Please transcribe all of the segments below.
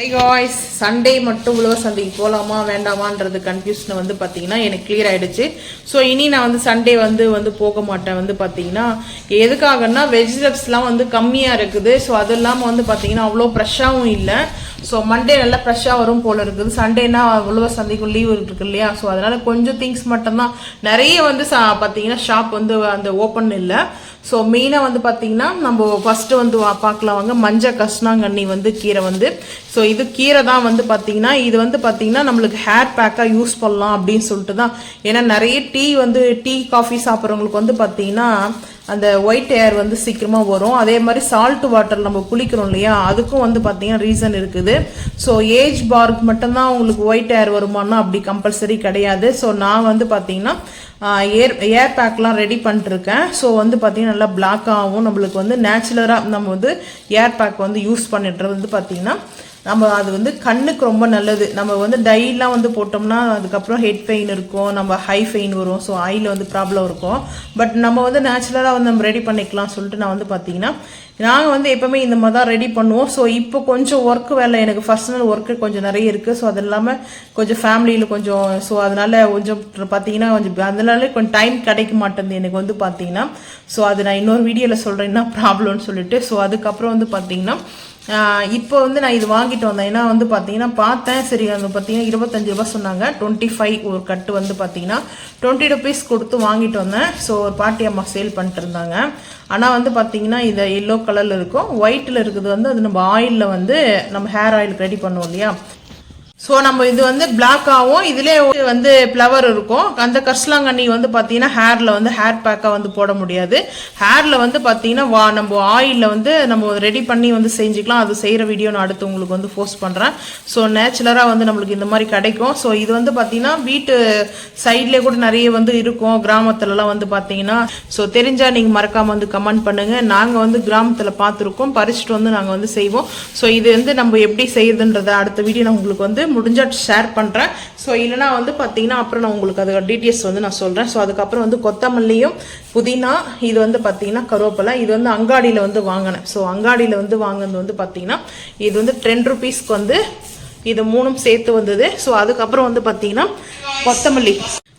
High guys Sunday மட்டும் உழவர் சந்தைக்கு போகலாமா வேண்டாமான்றது கன்ஃபியூஷனை வந்து பார்த்தீங்கன்னா எனக்கு கிளியர் ஆகிடுச்சு ஸோ இனி நான் வந்து சண்டே வந்து வந்து போக மாட்டேன் வந்து பார்த்தீங்கன்னா எதுக்காகன்னா வெஜிடபிள்ஸ்லாம் வந்து கம்மியாக இருக்குது. ஸோ அது இல்லாமல் வந்து பார்த்தீங்கன்னா அவ்வளோ ஃப்ரெஷ்ஷாகவும் இல்லை. ஸோ மண்டே நல்லா ஃப்ரெஷ்ஷாக வரும் போல இருக்குது. சண்டேனா உழவர் சந்தைக்கும் லீவ் இருக்கு இல்லையா? ஸோ அதனால கொஞ்சம் திங்ஸ் மட்டும்தான். நிறைய வந்து சா பார்த்தீங்கன்னா ஷாப் வந்து அந்த ஓப்பன் இல்லை. ஸோ மெயினாக வந்து பார்த்தீங்கன்னா நம்ம ஃபஸ்ட்டு வந்து பார்க்கலாம் வாங்க. மஞ்சள் கஷ்ணாங்கண்ணி வந்து கீரை வந்து. ஸோ இது கீரை தான் வந்து பார்த்தீங்கன்னா இது வந்து பார்த்தீங்கன்னா நம்மளுக்கு ஹேர் பேக்காக யூஸ் பண்ணலாம் அப்படின்னு சொல்லிட்டு தான் ஏன்னா நிறைய டீ வந்து டீ காஃபி சாப்பிட்றவங்களுக்கு வந்து பார்த்தீங்கன்னா அந்த ஒயிட் ஏர் வந்து சீக்கிரமாக வரும். அதே மாதிரி சால்ட் வாட்டர் நம்ம குளிக்கிறோம் இல்லையா? அதுக்கும் வந்து பார்த்தீங்கன்னா ரீசன் இருக்குது. ஸோ ஏஜ் பார்க்கு மட்டும்தான் உங்களுக்கு ஒயிட் ஏர் வருமானா அப்படி கம்பல்சரி கிடையாது. ஸோ நான் வந்து பார்த்தீங்கன்னா ஏர் ஏர் பேக்லாம் ரெடி பண்ணிட்டுருக்கேன். ஸோ வந்து பார்த்தீங்கன்னா நல்லா பிளாக்காகவும் நம்மளுக்கு வந்து நேச்சுரலாக நம்ம வந்து ஏர் பேக் வந்து யூஸ் பண்ணிட்டு வந்து பார்த்தீங்கன்னா நம்ம அது வந்து கண்ணுக்கு ரொம்ப நல்லது. நம்ம வந்து டைலாம் வந்து போட்டோம்னா அதுக்கப்புறம் ஹெட் பெயின் இருக்கும் நம்ம ஹை பெயின் வரும் ஸோ ஐயில் வந்து ப்ராப்ளம் இருக்கும். பட் நம்ம வந்து நேச்சுரலாக வந்து நம்ம ரெடி பண்ணிக்கலாம் சொல்லிட்டு நான் வந்து பார்த்தீங்கன்னா நாங்கள் வந்து எப்போவுமே இந்த மாதிரி தான் ரெடி பண்ணுவோம். ஸோ இப்போ கொஞ்சம் ஒர்க் வேலை எனக்கு பர்சனல் ஒர்க்கு கொஞ்சம் நிறைய இருக்குது ஸோ அது இல்லாமல் கொஞ்சம் ஃபேமிலியில் கொஞ்சம் ஸோ அதனால கொஞ்சம் பார்த்தீங்கன்னா கொஞ்சம் அதனால கொஞ்சம் டைம் கிடைக்க மாட்டேங்குது எனக்கு வந்து பார்த்தீங்கன்னா ஸோ அது நான் இன்னொரு வீடியோவில் சொல்கிறேன் என்ன ப்ராப்ளம்னு சொல்லிட்டு. ஸோ அதுக்கப்புறம் வந்து பார்த்தீங்கன்னா இப்போ வந்து நான் இது வாங்கிட்டு வந்தேன். ஏன்னா வந்து பார்த்தீங்கன்னா பார்த்தேன். சரி அது பார்த்தீங்கன்னா இருபத்தஞ்சு ரூபா சொன்னாங்க. டுவெண்ட்டி ஃபைவ் ஒரு கட்டு வந்து பார்த்தீங்கன்னா டுவெண்ட்டி ருபீஸ் கொடுத்து வாங்கிட்டு வந்தேன். ஸோ ஒரு பாட்டி அம்மா சேல் பண்ணிட்டு இருந்தாங்க. ஆனால் வந்து பார்த்தீங்கன்னா இது எல்லோ கலரில் இருக்கும். ஒயிட்டில் இருக்குது வந்து அது நம்ம ஆயிலில் வந்து நம்ம ஹேர் ஆயில் ரெடி பண்ணுவோம் இல்லையா? ஸோ நம்ம இது வந்து பிளாக் ஆகும். இதுலேயே வந்து ஃப்ளவர் இருக்கும். அந்த கர்ஸ்லாங்கண்ணி வந்து பார்த்தீங்கன்னா ஹேரில் வந்து ஹேர் பேக்காக வந்து போட முடியாது. ஹேரில் வந்து பார்த்தீங்கன்னா வா நம்ம ஆயிலில் வந்து நம்ம ரெடி பண்ணி வந்து செஞ்சுக்கலாம். அது செய்கிற வீடியோ நான் அடுத்து உங்களுக்கு வந்து போஸ்ட் பண்ணுறேன் ஸோ நேச்சுரலாக வந்து நம்மளுக்கு இந்த மாதிரி கிடைக்கும். ஸோ இது வந்து பார்த்தீங்கன்னா வீட்டு சைட்லேயே கூட நிறைய வந்து இருக்கும். கிராமத்துலலாம் வந்து பார்த்தீங்கன்னா ஸோ தெரிஞ்சால் நீங்கள் மறக்காமல் வந்து கமெண்ட் பண்ணுங்கள் நாங்கள் வந்து கிராமத்தில் பார்த்துருக்கோம் பறிச்சுட்டு வந்து நாங்கள் வந்து செய்வோம். ஸோ இது வந்து நம்ம எப்படி செய்யுதுன்றதை அடுத்த வீடியோ நான் உங்களுக்கு வந்து முடிஞ்சால் ஷேர் பண்ணுறேன் ஸோ இல்லைனா வந்து பார்த்தீங்கன்னா அப்புறம் நான் உங்களுக்கு அது டீட்டெயில்ஸ் வந்து நான் சொல்கிறேன் ஸோ அதுக்கப்புறம் வந்து கொத்தமல்லியும் புதினா இது வந்து பார்த்தீங்கன்னா கருவேப்பிலை இது வந்து அங்காடியில் வந்து வாங்கினேன். ஸோ அங்காடியில் வந்து வாங்கினது வந்து பார்த்தீங்கன்னா இது வந்து டென் ருபீஸ்க்கு வந்து இது மூணும் சேர்த்து வந்தது. ஸோ அதுக்கப்புறம் வந்து பார்த்தீங்கன்னா கொத்தமல்லி.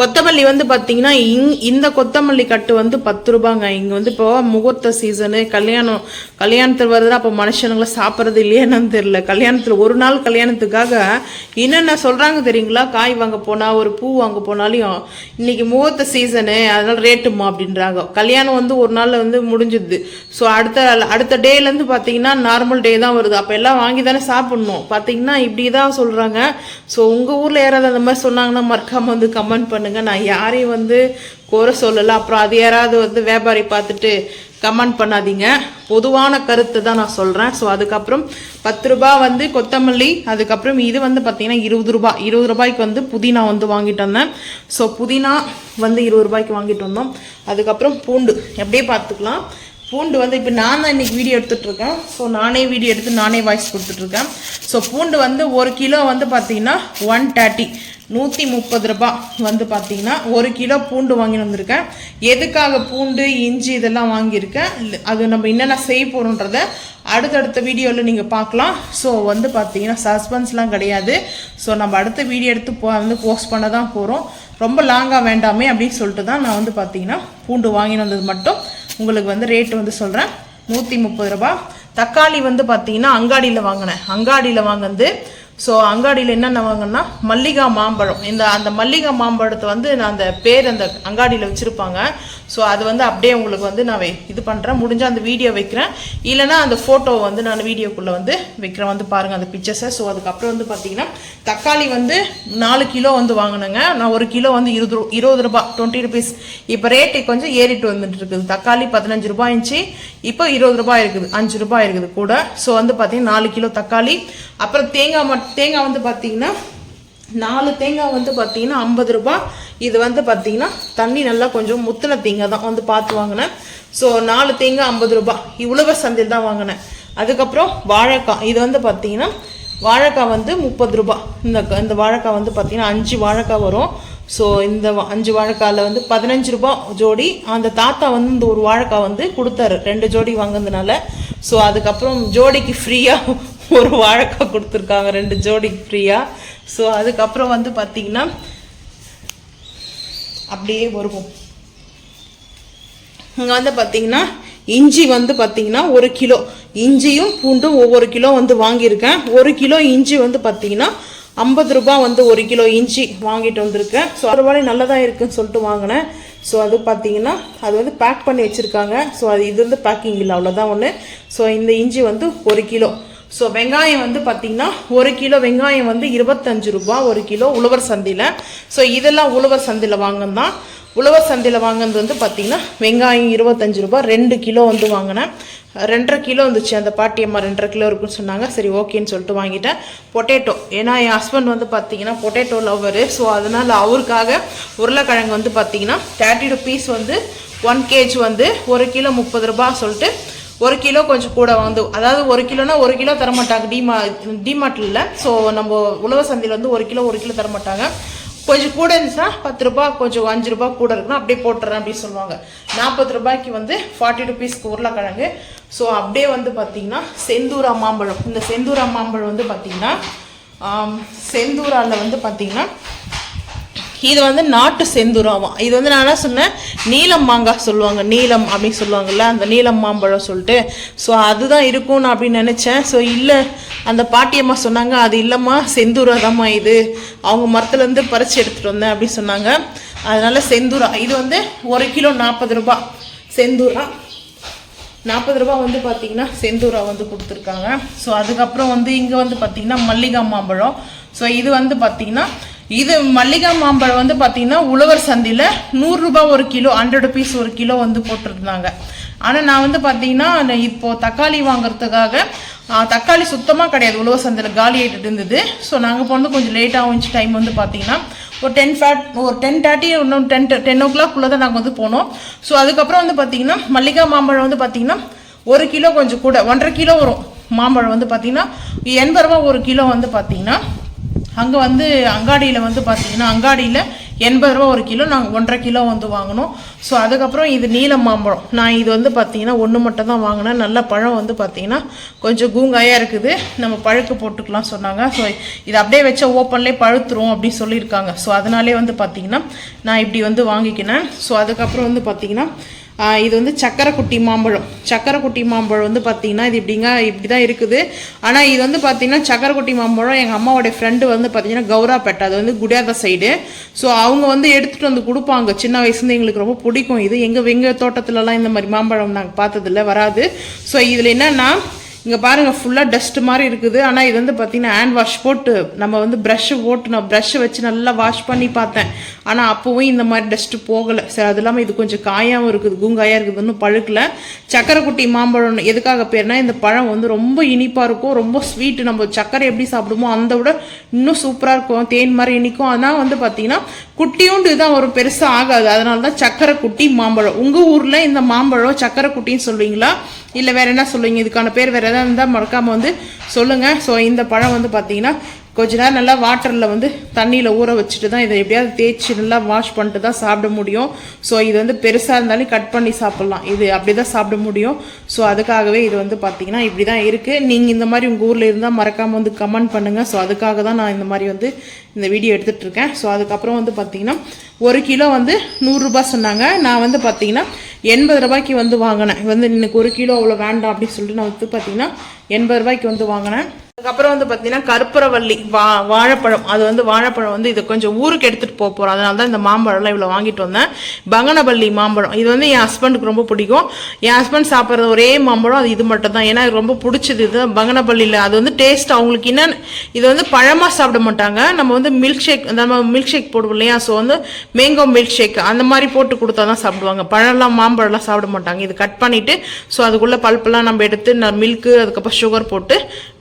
கொத்தமல்லி வந்து பார்த்தீங்கன்னா இங் இந்த கொத்தமல்லி கட்டு வந்து பத்து ரூபாங்க. இங்கே வந்து இப்போ முகூர்த்த சீசனு கல்யாணம் கல்யாணத்தில் வருதுன்னா அப்போ மனுஷனுங்களை சாப்பிட்றது இல்லையான்னு தெரில தெரியல. கல்யாணத்தில் ஒரு நாள் கல்யாணத்துக்காக என்னென்ன சொல்கிறாங்க தெரியுங்களா? காய் வாங்க போனால் ஒரு பூ வாங்க போனாலையும் இன்னைக்கு முகூர்த்த சீசனு அதனால் ரேட்டுமா அப்படின்றாங்க. கல்யாணம் வந்து ஒரு நாளில் வந்து முடிஞ்சுது. ஸோ அடுத்த அடுத்த டேலேருந்து பார்த்தீங்கன்னா நார்மல் டே தான் வருது. அப்போ எல்லாம் வாங்கி தானே சாப்பிட்ணும். பார்த்தீங்கன்னா இப்படி தான் சொல்கிறாங்க ஸோ உங்கள் ஊரில் யாராவது அந்த மாதிரி சொன்னாங்கன்னா மறக்காமல் வந்து கமெண்ட் பண்ணுங்கள் நான் யாரையும் வந்து குறை சொல்லலை. அப்புறம் அது யாராவது வந்து வியாபாரி பார்த்துட்டு கமெண்ட் பண்ணாதீங்க. பொதுவான கருத்து தான் நான் சொல்கிறேன் ஸோ அதுக்கப்புறம் பத்து ரூபாய் வந்து கொத்தமல்லி அதுக்கப்புறம் இது வந்து பார்த்தீங்கன்னா இருபது ரூபாய் இருபது ரூபாய்க்கு வந்து புதினா வந்து வாங்கிட்டு வந்தேன். ஸோ புதினா வந்து இருபது ரூபாய்க்கு வாங்கிட்டு வந்தோம். அதுக்கப்புறம் பூண்டு. எப்படியே பார்த்துக்கலாம். பூண்டு வந்து இப்போ நான் தான் இன்றைக்கி வீடியோ எடுத்துட்டு இருக்கேன். ஸோ நானே வீடியோ எடுத்து நானே வாய்ஸ் கொடுத்துட்ருக்கேன் ஸோ பூண்டு வந்து ஒரு கிலோ வந்து பார்த்தீங்கன்னா ஒன் தேர்ட்டி நூற்றி முப்பது ரூபா வந்து பார்த்திங்கன்னா ஒரு கிலோ பூண்டு வாங்கி வந்திருக்கேன். எதுக்காக பூண்டு இஞ்சி இதெல்லாம் வாங்கியிருக்கேன்? அது நம்ம என்னென்ன செய்ய போகிறோன்றத அடுத்தடுத்த வீடியோவில் நீங்கள் பார்க்கலாம். ஸோ வந்து பார்த்தீங்கன்னா சஸ்பென்ஸ்லாம் கிடையாது. ஸோ நம்ம அடுத்த வீடியோ எடுத்து போ வந்து போஸ்ட் பண்ண தான் போகிறோம் ரொம்ப லாங்காக வேண்டாமே அப்படின்னு சொல்லிட்டு தான் நான் வந்து பார்த்தீங்கன்னா பூண்டு வாங்கிட்டு வந்தது மட்டும். உங்களுக்கு வந்து ரேட்டு வந்து சொல்கிறேன் நூற்றி முப்பது ரூபாய் தக்காளி வந்து பார்த்தீங்கன்னா அங்காடியில் வாங்கினேன். அங்காடியில் வாங்கினது ஸோ அங்காடியில் என்னென்ன வாங்கினா மல்லிகா மாம்பழம். இந்த அந்த மல்லிகா மாம்பழத்தை வந்து நான் அந்த பேர் அந்த அங்காடியில் வச்சுருப்பாங்க. ஸோ அது வந்து அப்படியே உங்களுக்கு வந்து நான் இது பண்ணுறேன் முடிஞ்சால் அந்த வீடியோ வைக்கிறேன். இல்லைன்னா அந்த ஃபோட்டோ வந்து நான் வீடியோக்குள்ளே வந்து வைக்கிறேன். வந்து பாருங்கள் அந்த பிக்சர்ஸை ஸோ அதுக்கப்புறம் வந்து பார்த்தீங்கன்னா தக்காளி வந்து நாலு கிலோ வந்து வாங்கினேங்க. நான் ஒரு கிலோ வந்து இருபது இருபது ரூபா டுவெண்ட்டி ருபீஸ் இப்போ ரேட்டு கொஞ்சம் ஏறிட்டு வந்துட்டு இருக்குது. தக்காளி பதினஞ்சு ரூபாய் இருந்துச்சு. இப்போ இருபது ரூபாய் இருக்குது. அஞ்சு ரூபாய் இருக்குது கூட. ஸோ வந்து பார்த்தீங்கன்னா நாலு கிலோ தக்காளி. அப்புறம் தேங்காய் மட்டும் தேங்காய் வந்து பார்த்தீங்கன்னா நாலு தேங்காய் வந்து பார்த்தீங்கன்னா ஐம்பது ரூபாய் இது வந்து பார்த்தீங்கன்னா தண்ணி நல்லா கொஞ்சம் முத்தின தேங்காய் தான் வந்து பார்த்து வாங்கினேன். ஸோ நாலு தேங்காய் ஐம்பது ரூபாய் இவ்வளவு சந்தையில் தான் வாங்கினேன். அதுக்கப்புறம் வாழைக்காய். இது வந்து பார்த்தீங்கன்னா வாழைக்காய் வந்து முப்பது ரூபாய் இந்த இந்த வாழைக்காய் வந்து பார்த்தீங்கன்னா அஞ்சு வாழைக்காய் வரும். ஸோ இந்த வா- அஞ்சு வாழைக்காயில் வந்து பதினஞ்சு ரூபாய் ஜோடி. அந்த தாத்தா வந்து இந்த ஒரு வாழைக்காய் வந்து கொடுத்தாரு. ரெண்டு ஜோடி வாங்கினதுனால. ஸோ அதுக்கப்புறம் ஜோடிக்கு ஃப்ரீயாக ஒரு வாழைக்காய் கொடுத்துருக்காங்க ரெண்டு ஜோடி ஃப்ரீயாக ஸோ அதுக்கப்புறம் வந்து பார்த்தீங்கன்னா அப்படியே வருவோம். இங்கே வந்து பார்த்தீங்கன்னா இஞ்சி வந்து பார்த்தீங்கன்னா ஒரு கிலோ. இஞ்சியும் பூண்டும் ஒவ்வொரு கிலோ வந்து வாங்கியிருக்கேன். ஒரு கிலோ இஞ்சி வந்து பார்த்தீங்கன்னா ஐம்பது ரூபாய் வந்து ஒரு கிலோ இஞ்சி வாங்கிட்டு வந்திருக்கேன். ஸோ ரூபாய் நல்லதாக இருக்குன்னு சொல்லிட்டு வாங்கினேன். ஸோ அது பார்த்தீங்கன்னா அது வந்து பேக் பண்ணி வச்சுருக்காங்க. ஸோ அது இது வந்து பேக்கிங் இல்லை அவ்வளோதான் ஒன்று ஸோ இந்த இஞ்சி வந்து ஒரு கிலோ. ஸோ வெங்காயம் வந்து பார்த்திங்கன்னா ஒரு கிலோ வெங்காயம் வந்து இருபத்தஞ்சு ரூபா ஒரு கிலோ உழவர் சந்தையில். ஸோ இதெல்லாம் உழவர் சந்தையில் வாங்கினது உழவர் சந்தையில் வாங்கினது வந்து பார்த்திங்கன்னா வெங்காயம் இருபத்தஞ்சு ரூபா ரெண்டு கிலோ வந்து வாங்கினேன். ரெண்டரை கிலோ இருந்துச்சு அந்த பாட்டியம்மா ரெண்டரை கிலோ இருக்குன்னு சொன்னாங்க. சரி ஓகேன்னு சொல்லிட்டு வாங்கிட்டேன். பொட்டேட்டோ ஏன்னா என் ஹஸ்பண்ட் வந்து பார்த்தீங்கன்னா பொட்டேட்டோ லவ்வரு ஸோ அதனால் அவருக்காக உருளைக்கிழங்கு வந்து பார்த்தீங்கன்னா தேர்ட்டி ருபீஸ் வந்து ஒன் கேஜ் வந்து ஒரு கிலோ முப்பது ரூபா சொல்லிட்டு ஒரு கிலோ கொஞ்சம் கூட வந்து அதாவது ஒரு கிலோனா ஒரு கிலோ தரமாட்டாங்க. டிமா டிமார்ட்டில் ஸோ நம்ம உழவ சந்தையில் வந்து ஒரு கிலோ ஒரு கிலோ தரமாட்டாங்க. கொஞ்சம் கூட இருந்துச்சுன்னா பத்து ரூபா கொஞ்சம் அஞ்சு ரூபா கூட இருக்குன்னா அப்படியே போட்டுறேன் அப்படின்னு சொல்லுவாங்க. நாற்பது ரூபாய்க்கு வந்து ஃபார்ட்டி ருபீஸ்க்கு உருளைக்கிழங்கு. ஸோ அப்படியே வந்து பார்த்தீங்கன்னா செந்தூரா மாம்பழம். இந்த செந்தூரா மாம்பழம் வந்து பார்த்தீங்கன்னா செந்தூராவில் வந்து பார்த்தீங்கன்னா இது வந்து நாட்டு செந்தூராவும் இது வந்து நான் என்ன சொன்னேன்? நீலம் மாங்காய் சொல்லுவாங்க. நீலம் அப்படின்னு சொல்லுவாங்கல்ல அந்த நீலம் மாம்பழம் சொல்லிட்டு. ஸோ அதுதான் இருக்கும்னு அப்படின்னு நினச்சேன். ஸோ இல்லை அந்த பாட்டியம்மா சொன்னாங்க அது இல்லைம்மா செந்தூரா தான்மா இது. அவங்க மரத்துலேருந்து பறித்து எடுத்துகிட்டு வந்தேன் அப்படின்னு சொன்னாங்க. அதனால செந்தூரா. இது வந்து ஒரு கிலோ நாற்பது ரூபா. செந்தூரா. நாற்பது ரூபாய் வந்து பார்த்திங்கன்னா செந்தூரா வந்து கொடுத்துருக்காங்க. ஸோ அதுக்கப்புறம் வந்து இங்கே வந்து பார்த்திங்கன்னா மல்லிகா மாம்பழம். ஸோ இது வந்து பார்த்தீங்கன்னா இது மல்லிகா மாம்பழம் வந்து பார்த்தீங்கன்னா உழவர் சந்தையில் நூறுரூபா ஒரு கிலோ ஹண்ட்ரட் ருபீஸ் ஒரு கிலோ வந்து போட்டிருந்தாங்க. ஆனால் நான் வந்து பார்த்தீங்கன்னா நான் தக்காளி வாங்குறதுக்காக தக்காளி சுத்தமாக கிடையாது. உழவர் சந்தையில் காலி ஆகிட்டு இருந்தது. ஸோ நாங்கள் போனது கொஞ்சம் லேட்டாக இருந்துச்சு. டைம் வந்து பார்த்தீங்கன்னா ஒரு டென் ஃபேட் ஒரு டென் தேர்ட்டி இன்னும் டென் டென் ஓ கிளாக்குள்ளே தான் நாங்கள் வந்து போனோம். ஸோ அதுக்கப்புறம் வந்து பார்த்தீங்கன்னா மல்லிகா மாம்பழம் வந்து பார்த்தீங்கன்னா ஒரு கிலோ கொஞ்சம் கூட ஒன்றரை கிலோ வரும். மாம்பழம் வந்து பார்த்தீங்கன்னா எண்பது ரூபா ஒரு கிலோ வந்து பார்த்தீங்கன்னா அங்கே வந்து அங்காடியில் வந்து பார்த்தீங்கன்னா அங்காடியில் எண்பது ரூபா ஒரு கிலோ நாங்கள் ஒன்றரை கிலோ வந்து வாங்கினோம். ஸோ அதுக்கப்புறம் இது நீலம் மாம்பழம் நான் இது வந்து பார்த்தீங்கன்னா ஒன்று மட்டும் தான் வாங்கினேன். நல்ல பழம் வந்து பார்த்தீங்கன்னா கொஞ்சம் கூங்காயாக இருக்குது. நம்ம பழுக்கு போட்டுக்கலாம் சொன்னாங்க. ஸோ இது அப்படியே வச்ச ஓப்பன்லேயே பழுத்துரும் அப்படின்னு சொல்லியிருக்காங்க. ஸோ அதனாலே வந்து பார்த்தீங்கன்னா நான் இப்படி வந்து வாங்கிக்கினேன். ஸோ அதுக்கப்புறம் வந்து பார்த்தீங்கன்னா இது வந்து சக்கரை குட்டி மாம்பழம். சக்கரை குட்டி மாம்பழம் வந்து பார்த்தீங்கன்னா இது இப்படிங்க இப்படி தான் இருக்குது. ஆனால் இது வந்து பார்த்தீங்கன்னா சக்கரை குட்டி மாம்பழம் எங்கள் அம்மாவோடைய ஃப்ரெண்டு வந்து பார்த்தீங்கன்னா கௌராப்பேட்டை அது வந்து குடியாத சைடு ஸோ அவங்க வந்து எடுத்துகிட்டு வந்து கொடுப்பாங்க. சின்ன வயசுலேருந்து எங்களுக்கு ரொம்ப பிடிக்கும் இது. எங்கள் எங்கள் தோட்டத்துலலாம் இந்த மாதிரி மாம்பழம் நாங்கள் பார்த்ததில்ல வராது. ஸோ இதில் என்னென்னா இங்கே பாருங்கள் ஃபுல்லாக டஸ்ட் மாதிரி இருக்குது. ஆனால் இது வந்து பார்த்தீங்கன்னா ஹேண்ட் வாஷ் போட்டு நம்ம வந்து ப்ரஷ்ஷு போட்டு நான் ப்ரஷ்ஷை வச்சு நல்லா வாஷ் பண்ணி பார்த்தேன். ஆனால் அப்போவும் இந்த மாதிரி டஸ்ட்டு போகலை. சரி அது இல்லாமல் இது கொஞ்சம் காயாகவும் இருக்குது கூங்காயாக இருக்குது இன்னும் பழுக்கல. சக்கரைக்குட்டி மாம்பழம் எதுக்காக பேர்னா இந்த பழம் வந்து ரொம்ப இனிப்பாக இருக்கும் ரொம்ப ஸ்வீட்டு நம்ம சக்கரை எப்படி சாப்பிடுமோ அந்த விட இன்னும் சூப்பராக இருக்கும். தேன் மாதிரி இனிக்கும். ஆனால் வந்து பார்த்தீங்கன்னா குட்டியோண்டு தான் ஒரு பெருசாக ஆகாது. அதனால தான் சக்கரை குட்டி மாம்பழம். உங்கள் ஊரில் இந்த மாம்பழம் சக்கரை குட்டின்னு சொல்லுவீங்களா? இல்லை வேற என்ன சொல்லுவீங்க? இதுக்கான பேர் வேற எதாவது இருந்தால் மறக்காமல் வந்து சொல்லுங்கள் ஸோ இந்த பழம் வந்து பார்த்தீங்கன்னா கொஞ்ச நேரம் நல்லா வாட்டரில் வந்து தண்ணியில் ஊற வச்சுட்டு தான் இதை எப்படியாவது தேய்ச்சி நல்லா வாஷ் பண்ணிட்டு தான் சாப்பிட முடியும். ஸோ இது வந்து பெருசாக இருந்தாலும் கட் பண்ணி சாப்பிட்லாம். இது அப்படி தான் சாப்பிட முடியும். ஸோ அதுக்காகவே இது வந்து பார்த்தீங்கன்னா இப்படி தான் இருக்குது நீங்கள் இந்த மாதிரி உங்கள் ஊரில் இருந்தால் மறக்காமல் வந்து கமெண்ட் பண்ணுங்கள் ஸோ அதுக்காக தான் நான் இந்த மாதிரி வந்து இந்த வீடியோ எடுத்துகிட்டு இருக்கேன். ஸோ அதுக்கப்புறம் வந்து பார்த்தீங்கன்னா ஒரு கிலோ வந்து நூறுரூபா சொன்னாங்க. நான் வந்து பார்த்தீங்கன்னா எண்பது ரூபாய்க்கு வந்து வாங்கினேன். வந்து இன்னைக்கு ஒரு கிலோ அவ்வளோ வேண்டாம் அப்படின்னு சொல்லிட்டு நான் வந்து பார்த்தீங்கன்னா எண்பது ரூபாய்க்கு வந்து வாங்கினேன். அதுக்கப்புறம் வந்து பார்த்தீங்கன்னா கற்பூரவள்ளி வா வாழைப்பழம். அது வந்து வாழைப்பழம் வந்து இது கொஞ்சம் ஊருக்கு எடுத்துகிட்டு போக போகிறோம் அதனால தான் இந்த மாம்பழம்லாம் இவ்வளோ வாங்கிட்டு வந்தேன். பங்கனபள்ளி மாம்பழம். இது வந்து என் ஹஸ்பண்டுக்கு ரொம்ப பிடிக்கும். என் ஹஸ்பண்ட் சாப்பிட்றது ஒரே மாம்பழம். அது இது மட்டும் தான். ஏன்னா எனக்கு ரொம்ப பிடிச்சது இது பங்கனபள்ளியில் அது வந்து டேஸ்ட் அவங்களுக்கு என்ன இது வந்து பழமாக சாப்பிட மாட்டாங்க. நம்ம வந்து மில்க் ஷேக் நம்ம மில்க் ஷேக் போடுவோம் இல்லையா? ஸோ வந்து மேங்கோ மில்க் ஷேக் அந்த மாதிரி போட்டு கொடுத்தா தான் சாப்பிடுவாங்க. பழம்லாம் மாம்பழம்லாம் சாப்பிட மாட்டாங்க. இது கட் பண்ணிவிட்டு ஸோ அதுக்குள்ளே பல்பெல்லாம் நம்ம எடுத்து நான் மில்க்கு அதுக்கப்புறம் சுகர் போட்டு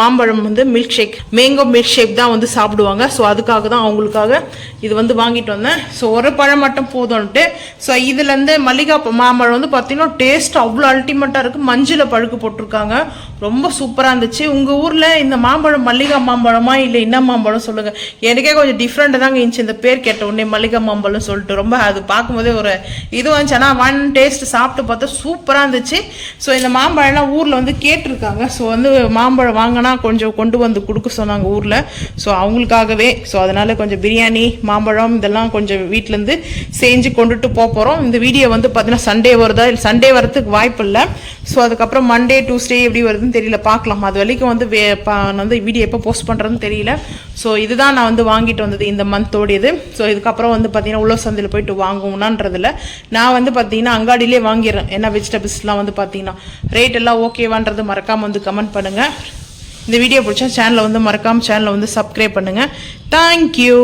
மாம்பழம் வந்து milk shake mango milk shake தான் வந்து சாப்பிடுவாங்க. ஸோ அதுக்காக தான் அவங்களுக்காக இது வந்து வாங்கிட்டு வந்தேன். ஸோ ஒரு பழம் மட்டும் போதும்ட்டு ஸோ இதுலேருந்து மல்லிகா மாம்பழம் வந்து பார்த்தீங்கன்னா டேஸ்ட் அவ்வளோ அல்டிமேட்டாக இருக்குது மஞ்சள் பழுக்கு போட்டிருக்காங்க. ரொம்ப சூப்பராக இருந்துச்சு. உங்கள் ஊரில் இந்த மாம்பழம் மல்லிகா மாம்பழமா இல்லை என்ன மாம்பழம் சொல்லுங்கள் எனக்கே கொஞ்சம் டிஃப்ரெண்ட்டாக தாங்க இருந்துச்சு. இந்த பேர் கேட்ட உடனே மல்லிகா மாம்பழம் சொல்லிட்டு ரொம்ப அது பார்க்கும்போதே ஒரு இது வந்துச்சு. ஆனால் ஒன் டேஸ்ட் சாப்பிட்டு பார்த்தா சூப்பராக இருந்துச்சு. ஸோ இந்த மாம்பழம்லாம் ஊரில் வந்து கேட்டிருக்காங்க. ஸோ வந்து மாம்பழம் வாங்கினா கொஞ்சம் கொண்டு வந்து கொடுக்க சொன்னாங்க ஊரில். ஸோ அவங்களுக்காகவே ஸோ அதனால் கொஞ்சம் பிரியாணி மாம்பழம் இதெல்லாம் கொஞ்சம் வீட்டிலேருந்து செஞ்சு கொண்டுட்டு போக போகிறோம் இந்த வீடியோ வந்து பார்த்தீங்கன்னா சண்டே வருதா? இல்லை சண்டே வரதுக்கு வாய்ப்பு இல்லை. ஸோ அதுக்கப்புறம் மண்டே டூஸ்டே எப்படி வருதுன்னு தெரியல. பார்க்கலாம் அது வரைக்கும் வந்து வே வந்து வீடியோ எப்போ போஸ்ட் பண்ணுறதுன்னு தெரியல. ஸோ இதுதான் நான் வந்து வாங்கிட்டு வந்தது இந்த மந்தோடையது. ஸோ இதுக்கப்புறம் வந்து பார்த்தீங்கன்னா உள்ள சந்தையில் போயிட்டு வாங்குவோம்னான்றதில்ல நான் வந்து பார்த்தீங்கன்னா அங்காடியிலே வாங்கிடுறேன். என்ன வெஜிடபிள்ஸ்லாம் வந்து பார்த்தீங்கன்னா ரேட் எல்லாம் ஓகேவான்றது மறக்காமல் வந்து கமெண்ட் பண்ணுங்கள் இந்த வீடியோ பிடிச்சா சேனலை வந்து மறக்காமல் சேனலை வந்து சப்ஸ்கிரைப் பண்ணுங்கள் தேங்க்யூ